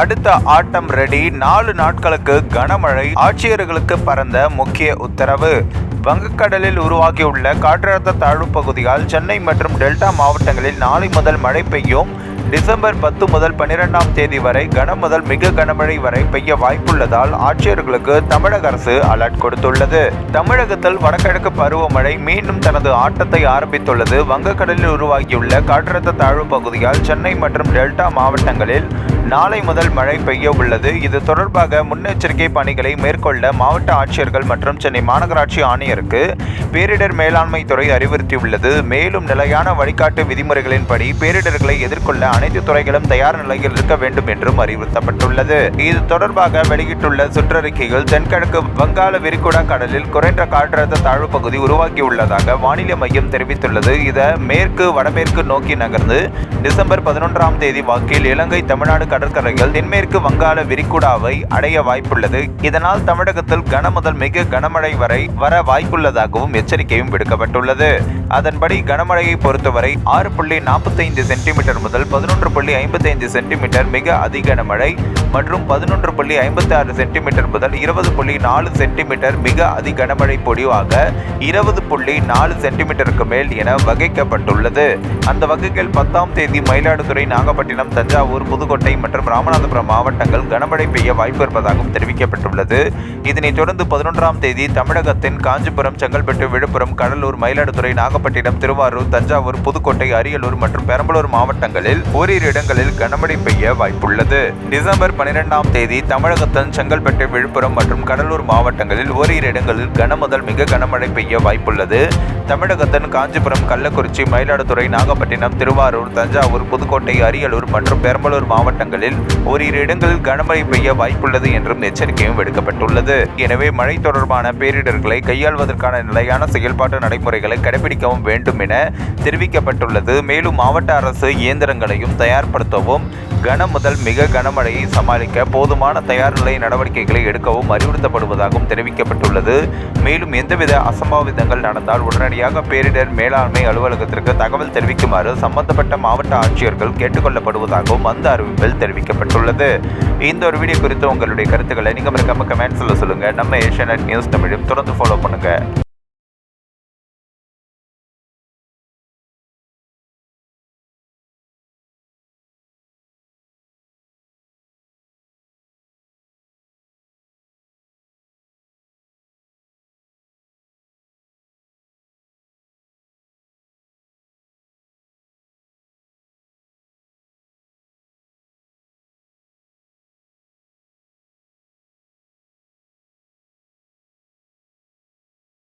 அடுத்த ஆட்டம் ரெடி நாலு நாட்களுக்கு கனமழை. ஆட்சியர்களுக்கு பறந்த முக்கிய உத்தரவு. வங்கக்கடலில் உருவாகியுள்ள காற்றழுத்த தாழ்வு பகுதியால் சென்னை மற்றும் டெல்டா மாவட்டங்களில் நாளை முதல் மழை பெய்யும். டிசம்பர் பத்து முதல் பனிரெண்டாம் தேதி வரை கன முதல் மிக கனமழை வரை பெய்ய வாய்ப்புள்ளதால் ஆட்சியர்களுக்கு தமிழக அரசு அலர்ட் கொடுத்துள்ளது. தமிழகத்தில் வடகிழக்கு பருவமழை மீண்டும் தனது ஆட்டத்தை ஆரம்பித்துள்ளது. வங்கக்கடலில் உருவாகியுள்ள காற்றழுத்த தாழ்வு பகுதியால் சென்னை மற்றும் டெல்டா மாவட்டங்களில் நாளை முதல் மழை பெய்ய உள்ளது. இது தொடர்பாக முன்னெச்சரிக்கை பணிகளை மேற்கொள்ள மாவட்ட ஆட்சியர்கள் மற்றும் சென்னை மாநகராட்சி இருக்கு. பேரிடர் மேலாண்மை துறை அறிவுறுத்தியுள்ளது. மேலும் நிலையான வழிகாட்டு விதிமுறைகளின்படி பேரிடர்களை எதிர்கொள்ள அனைத்து துறைகளும் தயார் நிலையில் இருக்க வேண்டும் என்றும் அறிவுறுத்தப்பட்டுள்ளது. இது தொடர்பாக வெளியிட்டுள்ள சுற்றறிக்கைகள் தென்கிழக்கு வங்காள விரிகுடா கடலில் குறைந்த காற்றழுத்த தாழ்வு பகுதி உருவாக்கியுள்ளதாக வானிலை மையம் தெரிவித்துள்ளது. இதை மேற்கு வடமேற்கு நோக்கி நகர்ந்து டிசம்பர் பதினொன்றாம் தேதி வாக்கில் இலங்கை தமிழ்நாடு கடற்கரைகள் தென்மேற்கு வங்காள விரிகுடாவை அடைய வாய்ப்புள்ளது. இதனால் தமிழகத்தில் கன முதல் மிக கனமழை வரை வர வாய்ப்பு வாய்ப்புள்ளதாகவும் எச்சரிக்கையும் விடுக்கப்பட்டுள்ளது. அதன்படி கனமழையை பொறுத்தவரை ஆறு புள்ளி நாற்பத்தைந்து சென்டிமீட்டர் முதல் பதினொன்று புள்ளி ஐம்பத்தைந்து சென்டிமீட்டர் மிக அதிக கனமழை மற்றும் பதினொன்று புள்ளி ஐம்பத்தி ஆறு சென்டிமீட்டர் முதல் இருபது புள்ளி நாலு சென்டிமீட்டர் மிக அதி கனமழை பொடிவாக இருபது புள்ளி நாலு சென்டிமீட்டருக்கு மேல் என வகைக்கப்பட்டுள்ளது. அந்த வகைகள் பத்தாம் தேதி மயிலாடுதுறை நாகப்பட்டினம் தஞ்சாவூர் புதுக்கோட்டை மற்றும் ராமநாதபுரம் மாவட்டங்கள் கனமழை பெய்ய வாய்ப்பு இருப்பதாகவும் தெரிவிக்கப்பட்டுள்ளது. இதனைத் தொடர்ந்து பதினொன்றாம் தேதி தமிழகத்தின் காஞ்சி காஞ்சிபுரம் செங்கல்பட்டு விழுப்புரம் கடலூர் மயிலாடுதுறை நாகப்பட்டினம் திருவாரூர் தஞ்சாவூர் புதுக்கோட்டை அரியலூர் மற்றும் பெரம்பலூர் மாவட்டங்களில் ஓரிரு இடங்களில் கனமழை பெய்ய வாய்ப்புள்ளது. டிசம்பர் பனிரெண்டாம் தேதி தமிழகத்தின் செங்கல்பட்டு விழுப்புரம் மற்றும் கடலூர் மாவட்டங்களில் ஓரிரு இடங்களில் கனமுதல் மிக கனமழை பெய்ய வாய்ப்புள்ளது. தமிழகத்தின் காஞ்சிபுரம் கள்ளக்குறிச்சி மயிலாடுதுறை நாகப்பட்டினம் திருவாரூர் தஞ்சாவூர் புதுக்கோட்டை அரியலூர் மற்றும் பெரம்பலூர் மாவட்டங்களில் ஓரிரு இடங்களில் கனமழை பெய்ய வாய்ப்புள்ளது என்றும் எச்சரிக்கையும் விடுக்கப்பட்டுள்ளது. எனவே மழை தொடர்பான பேரிடர்களை கையாள்வதற்கான நிலையான செயல்பாட்டு நடைமுறைகளை கடைபிடிக்கவும் வேண்டும் என தெரிவிக்கப்பட்டுள்ளது. மேலும் மாவட்ட அரசு இயந்திரங்களையும் தயார்படுத்தவும் கன முதல் மிக கனமழையை சமாளிக்க போதுமான தயார் நிலை நடவடிக்கைகளை எடுக்கவும் அறிவுறுத்தப்படுவதாகவும் தெரிவிக்கப்பட்டுள்ளது. மேலும் எந்தவித அசம்பாவிதங்கள் நடந்தால் உடனடியாக பேரிடர் மேலாண்மை அலுவலகத்திற்கு தகவல் தெரிவிக்குமாறு சம்பந்தப்பட்ட மாவட்ட ஆட்சியர்கள் கேட்டுக்கொள்ளப்படுவதாகவும் அந்த அறிவிப்பில் தெரிவிக்கப்பட்டுள்ளது. இந்த ஒரு வீடியோ குறித்து உங்களுடைய கருத்துக்களை நீங்கள் மறக்காம கமெண்ட்ஸில் சொல்லுங்கள் நம்ம ஏஷியா நியூஸ் தமிழும் தொடர்ந்து ஃபாலோ பண்ணுங்கள்